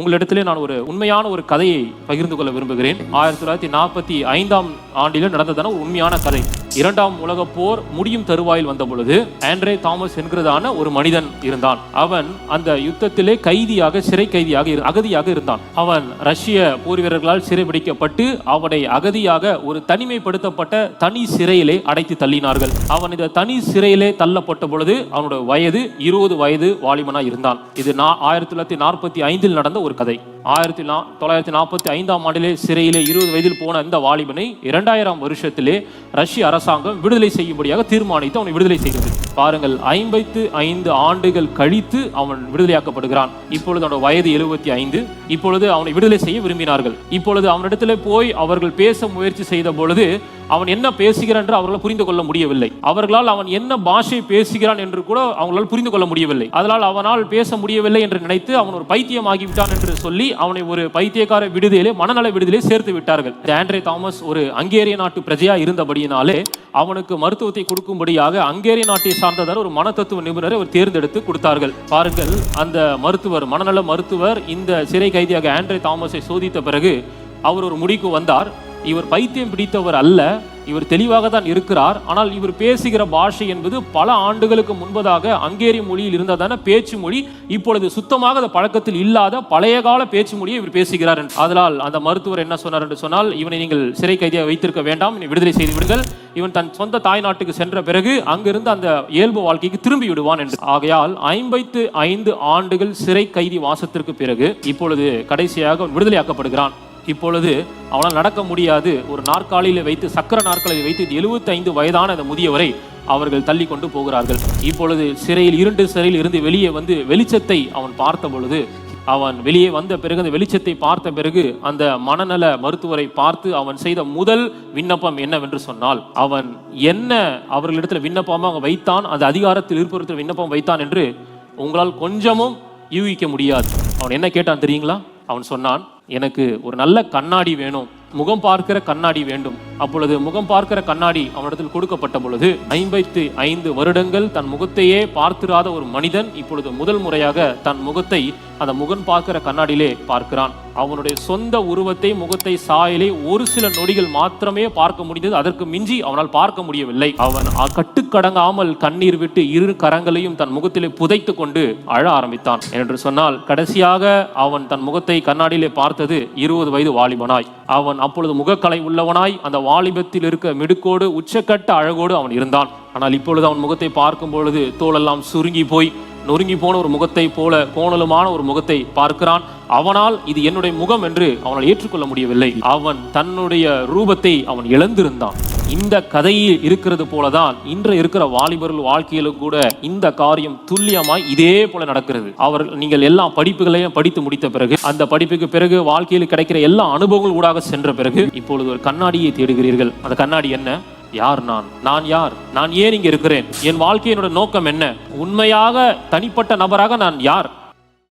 உங்களிடத்திலே நான் ஒரு உண்மையான ஒரு கதையை பகிர்ந்து கொள்ள விரும்புகிறேன். ஆயிரத்தி தொள்ளாயிரத்தி நாற்பத்தி ஐந்தாம் ஆண்டில் நடந்ததான ஒரு உண்மையான கதை. இரண்டாம் உலகப் போர் முடியும் தருவாயில் வந்த பொழுது ஆண்ட்ரே தாமஸ் என்கிறதான ஒரு மனிதன் இருந்தான். அவன் அந்த யுத்தத்திலே கைதியாக சிறை கைதியாக அகதியாக இருந்தான். அவன் ரஷ்ய போர் வீரர்களால் சிறைபிடிக்கப்பட்டு அவனை அகதியாக ஒரு தனிமைப்படுத்தப்பட்ட தனி சிறையிலே அடைத்து தள்ளினார்கள். அவன் இந்த தனி சிறையிலே தள்ளப்பட்ட பொழுது அவனுடைய வயது இருபது வயது வாலிபனாக இருந்தான். இது நான் ஆயிரத்தி தொள்ளாயிரத்தி நாற்பத்தி ஐந்தில் நடந்த ஒரு கதை. ஆயிரத்தி நா தொள்ளாயிரத்தி நாற்பத்தி ஐந்தாம் ஆண்டிலே சிறையிலே இருபது வயதில் போன இந்த வாலிபனை இரண்டாயிரம் வருஷத்திலே ரஷ்ய அரசாங்கம் விடுதலை செய்யும்படியாக தீர்மானித்து அவனை விடுதலை செய்தது. பாருங்கள் ஐம்பத்து ஐந்து ஆண்டுகள் கழித்து அவன் விடுதலையாக்கப்படுகிறான். இப்பொழுது அவனோட வயது எழுபத்தி ஐந்து. இப்பொழுது அவனை விடுதலை செய்ய விரும்பினார்கள். இப்பொழுது அவனிடத்தில் போய் அவர்கள் பேச முயற்சி செய்த பொழுது அவன் என்ன பேசுகிறான் என்று அவர்களால் புரிந்து கொள்ள முடியவில்லை. அவர்களால் அவன் என்ன பாஷை பேசுகிறான் என்று கூட அவங்களால் புரிந்து கொள்ள முடியவில்லை. அதனால் அவனால் பேச முடியவில்லை என்று நினைத்து அவன் ஒரு பைத்தியமாகிவிட்டான் என்று சொல்லி அவனை ஒரு பைத்தியக்கார விடுதியிலே மனநல விடுதியிலே சேர்த்து விட்டார்கள். ஆண்ட்ரே தாமஸ் ஒரு அங்கேரிய நாட்டு பிரஜையா இருந்தபடியினாலே அவனுக்கு மருத்துவத்தை கொடுக்கும்படியாக அங்கேரிய நாட்டை சார்ந்ததால் ஒரு மனத்தத்துவ நிபுணரை அவர் தேர்ந்தெடுத்து கொடுத்தார்கள். பாருங்கள் அந்த மருத்துவர் மனநல மருத்துவர் இந்த சிறை கைதியாக ஆண்ட்ரே தாமஸை சோதித்த பிறகு அவர் ஒரு முடிக்கு வந்தார். இவர் பைத்தியம் பிடித்தவர் அல்ல இவர் தெளிவாக தான் இருக்கிறார். ஆனால் இவர் பேசுகிற பாஷை என்பது பல ஆண்டுகளுக்கு முன்பதாக அங்கேரி மொழியில் இருந்ததான பேச்சு மொழி இப்பொழுது சுத்தமாக அந்த பழக்கத்தில் இல்லாத பழைய கால பேச்சு மொழியை இவர் பேசுகிறார் அதனால் அந்த மருத்துவர் என்ன சொன்னார் என்று சொன்னால் இவனை நீங்கள் சிறை கைதியாக வைத்திருக்க வேண்டாம் விடுதலை செய்து விடுங்கள். இவன் தன் சொந்த தாய் நாட்டுக்கு சென்ற பிறகு அங்கிருந்து அந்த இயல்பு வாழ்க்கைக்கு திரும்பி விடுவான் என்று. ஆகையால் ஐம்பத்து ஐந்து ஆண்டுகள் சிறை கைதி வாசத்திற்கு பிறகு இப்பொழுது கடைசியாக விடுதலையாக்கப்படுகிறான். இப்பொழுது அவனால் நடக்க முடியாது. ஒரு நாற்காலியில் வைத்து சக்கர நாற்காலியில் வைத்து எழுபத்தைந்து வயதான அந்த முதியவரை அவர்கள் தள்ளி கொண்டு போகிறார்கள். இப்பொழுது சிறையில் இருண்டு சிறையில் இருந்து வெளியே வந்து வெளிச்சத்தை அவன் பார்த்த பொழுது அவன் வெளியே வந்த பிறகு அந்த வெளிச்சத்தை பார்த்த பிறகு அந்த மனநல மருத்துவரை பார்த்து அவன் செய்த முதல் விண்ணப்பம் என்னவென்று சொன்னால் அவன் என்ன அவர்களிடத்தில் விண்ணப்பமாக வைத்தான் அந்த அதிகாரத்தில் இருப்பவர்கள் விண்ணப்பம் வைத்தான் என்று உங்களால் கொஞ்சமும் யூகிக்க முடியாது. அவன் என்ன கேட்டான் தெரியுங்களா? அவன் சொன்னான் எனக்கு ஒரு நல்ல கண்ணாடி வேணும். முகம் பார்க்கிற கண்ணாடி வேண்டும். அப்பொழுது முகம் பார்க்கிற கண்ணாடி அவனிடத்தில் கொடுக்கப்பட்ட பொழுது ஐம்பத்தி ஐந்து வருடங்கள் தன் முகத்தையே பார்த்திராத ஒரு மனிதன் இப்பொழுது முதல் முறையாக தன் முகத்தை அந்த முகம் பார்க்கிற கண்ணாடியிலே பார்க்கிறான். அவனுடைய சொந்த உருவத்தை முகத்தை சாயலை ஒரு சில நொடிகள் மாத்திரமே பார்க்க முடிந்தது. அதற்கு மிஞ்சி அவனால் பார்க்க முடியவில்லை. அவன் அ- கட்டுக்கடங்காமல் கண்ணீர் விட்டு இரு கரங்களையும் தன் முகத்திலே புதைத்து கொண்டு அழ ஆரம்பித்தான். என்று சொன்னால் கடைசியாக அவன் தன் முகத்தை கண்ணாடியிலே பார்த்தது இருபது வயது வாலிபனாய். அவன் அப்பொழுது முகக்கலை உள்ளவனாய் அந்த வாலிபத்தில் இருக்க மிடுக்கோடு உச்சக்கட்ட அழகோடு அவன் இருந்தான். ஆனால் இப்பொழுது அவன் முகத்தை பார்க்கும் பொழுது தோலெல்லாம் சுருங்கி போய் நொறுங்கி போன ஒரு முகத்தை போல கோணலுமான ஒரு முகத்தை பார்க்கிறான். அவனால் இது என்னுடைய முகம் என்று அவனால் ஏற்றுக்கொள்ள முடியவில்லை. அவன் தன்னுடைய ரூபத்தை அவன் இழந்திருந்தான். இந்த கதையில் இருக்கிறது போலதான் இன்று இருக்கிற வாலிபர்கள் வாழ்க்கையிலும் கூட இந்த காரியம் துல்லியமாய் இதே போல நடக்கிறது. அவர் நீங்கள் எல்லா படிப்புகளையும் படித்து முடித்த பிறகு அந்த படிப்புக்கு பிறகு வாழ்க்கையில் கிடைக்கிற எல்லா அனுபவங்கள் ஊடாக சென்ற பிறகு இப்பொழுது ஒரு கண்ணாடியை தேடுகிறீர்கள். அந்த கண்ணாடி என்ன? யார் நான்? நான் யார்? நான் ஏன் இங்கே இருக்கிறேன்? என் வாழ்க்கையினோட நோக்கம் என்ன? உண்மையாக தனிப்பட்ட நபராக நான் யார்?